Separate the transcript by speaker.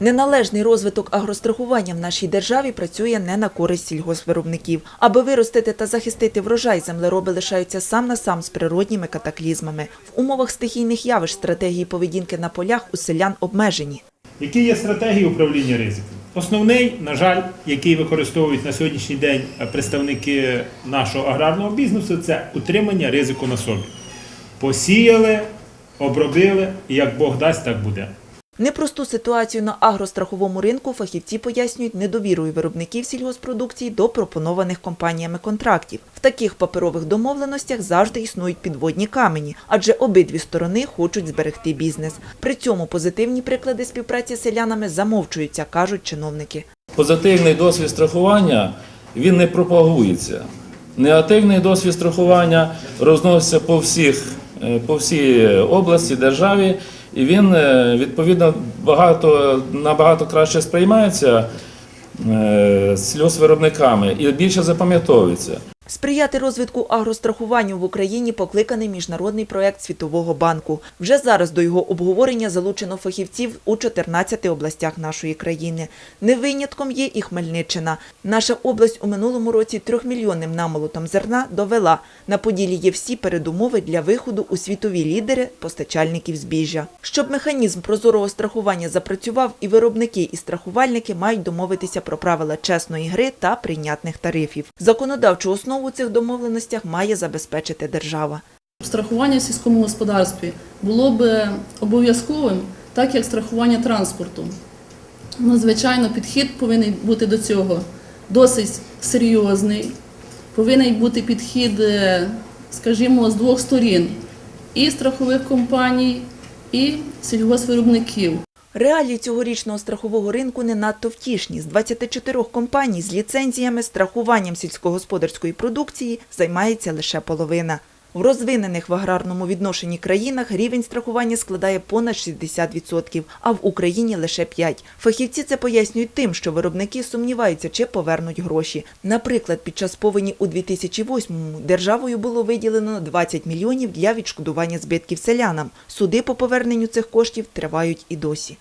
Speaker 1: Неналежний розвиток агрострахування в нашій державі працює не на користь сільгоспвиробників. Аби виростити та захистити врожай, землероби лишаються сам на сам з природніми катаклізмами. В умовах стихійних явищ стратегії поведінки на полях у селян обмежені.
Speaker 2: Які є стратегії управління ризиком? Основний, на жаль, який використовують на сьогоднішній день представники нашого аграрного бізнесу, це утримання ризику на собі. Посіяли, обробили, і як Бог дасть, так буде.
Speaker 1: Непросту ситуацію на агростраховому ринку фахівці пояснюють недовірою виробників сільгоспродукції до пропонованих компаніями контрактів. В таких паперових домовленостях завжди існують підводні камені, адже обидві сторони хочуть зберегти бізнес. При цьому позитивні приклади співпраці з селянами замовчуються, кажуть чиновники.
Speaker 3: Позитивний досвід страхування він не пропагується. Негативний досвід страхування розноситься по всіх по всій області, державі, і він е, відповідно багато набагато краще сприймається е, сільгоспвиробниками і більше запам'ятовується.
Speaker 1: Сприяти розвитку агрострахуванню в Україні покликаний міжнародний проект Світового банку. Вже зараз до його обговорення залучено фахівців у 14 областях нашої країни. Не винятком є і Хмельниччина. Наша область у минулому році трьохмільйонним намолотом зерна довела. На поділі є всі передумови для виходу у світові лідери постачальників збіжжя. Щоб механізм прозорого страхування запрацював, і виробники, і страхувальники мають домовитися про правила чесної гри та прийнятних тарифів. Законодавчу основу у цих домовленостях має забезпечити держава.
Speaker 4: Страхування в сільському господарстві було б обов'язковим, так як страхування транспорту. Ну, звичайно, підхід повинен бути до цього досить серйозний, повинен бути підхід, е, скажімо, з двох сторін і страхових компаній, і сільгоспвиробників.
Speaker 1: Реалії цьогорічного страхового ринку не надто втішні. З 24 компаній з ліцензіями страхуванням сільськогосподарської продукції займається лише половина. В розвинених в аграрному відношенні країнах рівень страхування складає понад 60%, а в Україні лише 5%. Фахівці це пояснюють тим, що виробники сумніваються, чи повернуть гроші. Наприклад, під час повені у 2008-му державою було виділено 20 мільйонів для відшкодування збитків селянам. Суди по поверненню цих коштів тривають і досі.